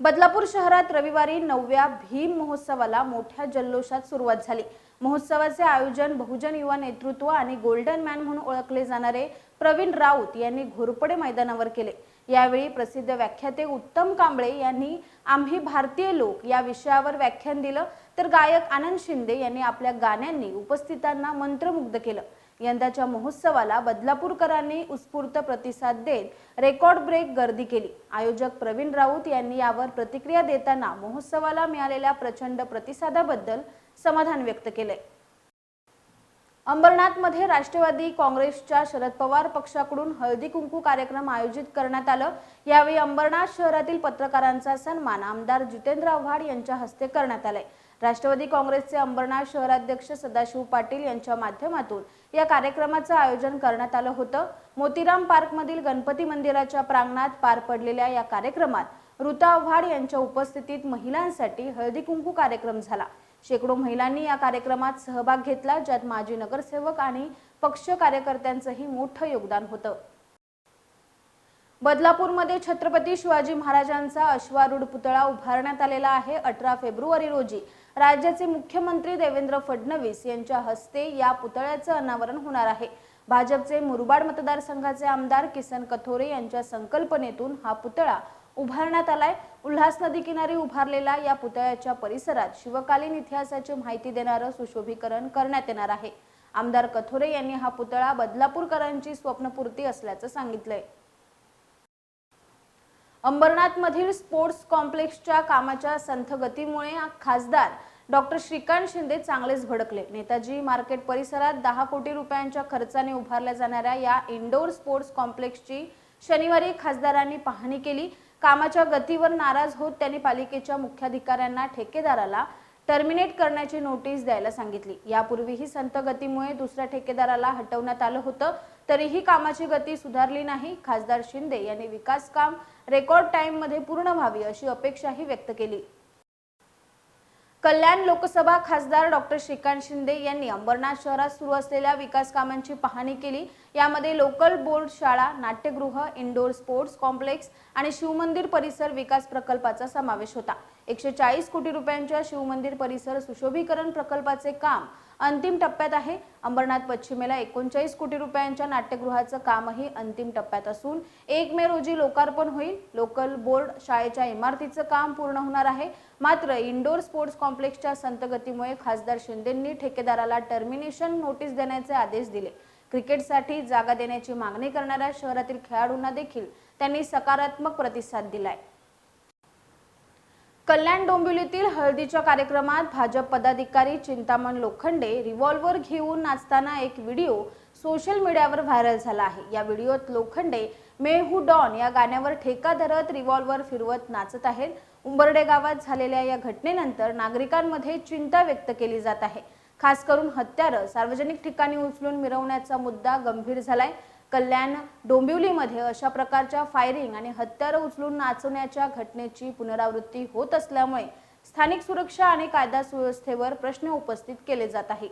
बदलापूर शहरात रविवारी नवव्या भीम महोत्सवाला मोठ्या जल्लोषात सुरुवात झाली. महोत्सवाचे आयोजन बहुजन युवा नेतृत्व आणि गोल्डन मॅन म्हणून ओळखले जाणारे प्रवीण राऊत यांनी घोरपडे मैदानावर केले. यावेळी प्रसिद्ध व्याख्याते उत्तम कांबळे यांनी आम्ही भारतीय लोक या विषयावर व्याख्यान दिलं तर गायक आनंद शिंदे यांनी आपल्या गाण्यांनी उपस्थितांना मंत्रमुग्ध केलं. यंदाच्या महोत्सवाला बदलापूरकरांनी उत्स्फूर्त प्रतिसाद देत रेकॉर्ड ब्रेक गर्दी केली. आयोजक प्रवीण राऊत यांनी यावर प्रतिक्रिया देताना महोत्सवाला मिळालेल्या प्रचंड प्रतिसादाबद्दल समाधान व्यक्त केलंय. अंबरनाथमध्ये राष्ट्रवादी काँग्रेसच्या शरद पवार पक्षाकडून हळदी कुंकू कार्यक्रम आयोजित करण्यात आलं. यावेळी अंबरनाथ शहरातील पत्रकारांचा सन्मान आमदार जितेंद्र आव्हाड यांच्या हस्ते करण्यात आलाय. राष्ट्रवादी काँग्रेसचे अंबरनाथ शहराध्यक्ष सदाशिव पाटील यांच्या माध्यमातून या कार्यक्रमाचं आयोजन करण्यात आलं होतं. मोतीराम पार्कमधील गणपती मंदिराच्या प्रांगणात पार पडलेल्या या कार्यक्रमात ऋता आव्हाड यांच्या उपस्थितीत महिलांसाठी हळदी कुंकू कार्यक्रम झाला. शेकडो महिलांनी या कार्यक्रमात सहभाग घेतला ज्यात माजी नगरसेवक आणि पक्ष कार्यकर्त्यांचंही मोठं योगदान होतं. बदलापूरमध्ये छत्रपती शिवाजी महाराजांचा अश्वारूढ पुतळा उभारण्यात आलेला आहे अठरा फेब्रुवारी रोजी. राज्याचे मुख्यमंत्री देवेंद्र फडणवीस यांच्या हस्ते या पुतळ्याचं अनावरण होणार आहे. भाजपचे मुरबाड मतदारसंघाचे आमदार किसन कथोरे यांच्या संकल्पनेतून हा पुतळा उभारण्यात आलाय. उल्हास नदी किनारी उभारलेला या पुतळ्याच्या परिसरात शिवकालीन इतिहासाची माहिती देणारं सुशोभीकरण करण्यात येणार आहे. आमदार कथोरे यांनी हा पुतळा बदलापूरकरांची स्वप्नपूर्ती असल्याचं सांगितलंय. अंबरनाथमधील स्पोर्ट्स कॉम्प्लेक्सच्या कामाच्या संथ गतीमुळे खासदार डॉक्टर श्रीकांत शिंदे चांगलेच भडकले. नेताजी मार्केट परिसरात दहा कोटी रुपयांच्या खर्चाने उभारल्या जाणाऱ्या या इंडोर स्पोर्ट्स कॉम्प्लेक्सची शनिवारी खासदारांनी पाहणी केली. कामाच्या गतीवर नाराज होत त्यांनी पालिकेच्या मुख्याधिकाऱ्यांना ठेकेदाराला टर्मिनेट करण्याची नोटीस द्यायला सांगितली. यापूर्वीही संत गतीमुळे दुसऱ्या ठेकेदाराला हटवण्यात आलं होतं तरीही कामाची गती सुधारली नाही. खासदार शिंदे यांनी विकास काम रेकॉर्ड टाइममध्ये पूर्ण व्हावी अशी अपेक्षाही व्यक्त केली. कल्याण लोकसभा खासदार डॉक्टर श्रीकांत शिंदे यांनी अंबरनाथ शहरात सुरू असलेल्या विकास कामांची पाहणी केली. यामध्ये लोकल बोर्ड शाळा नाट्यगृह इंडोर स्पोर्ट्स कॉम्प्लेक्स आणि शिवमंदिर परिसर विकास प्रकल्पाचा समावेश होता. एकशे चाळीस कोटी रुपयांच्या शिवमंदिर परिसर सुशोभीकरण प्रकल्पाचे काम अंतिम टप्प्यात आहे. अंबरनाथ पश्चिमेला एकोणचाळीस कोटी रुपयांच्या नाट्यगृहाचं कामही अंतिम टप्प्यात असून एक मे रोजी लोकार्पण होईल. लोकल बोर्ड शाळेच्या इमारतीचं काम पूर्ण होणार आहे. मात्र इंडोर स्पोर्ट्स कॉम्प्लेक्सच्या संतगतीमुळे खासदार शिंदेंनी ठेकेदाराला टर्मिनेशन नोटीस देण्याचे आदेश दिले. क्रिकेटसाठी जागा देण्याची मागणी करणाऱ्या शहरातील खेळाडूंना देखील त्यांनी सकारात्मक प्रतिसाद दिलाय. कल्याण डोंबिवलीतील हळदीच्या कार्यक्रमात भाजप पदाधिकारी चिंतामण लोखंडे रिव्हॉल्वर घेऊन नाचताना एक व्हिडिओ सोशल मीडियावर व्हायरल झाला आहे. या व्हिडिओत लोखंडे मे हू डॉन या गाण्यावर ठेका धरत रिव्हॉल्वर फिरवत नाचत आहेत. उंबर्डे गावात झालेल्या या घटनेनंतर नागरिकांमध्ये चिंता व्यक्त केली जात आहे. खास करून हत्यारं सार्वजनिक ठिकाणी उचलून मिरवण्याचा मुद्दा गंभीर झालाय. कल्याण डोंबिवलीमध्ये अशा प्रकारच्या फायरिंग आणि हत्यारं उचलून नाचवण्याच्या घटनेची पुनरावृत्ती होत असल्यामुळे स्थानिक सुरक्षा आणि कायदा सुव्यवस्थेवर प्रश्न उपस्थित केले जात आहे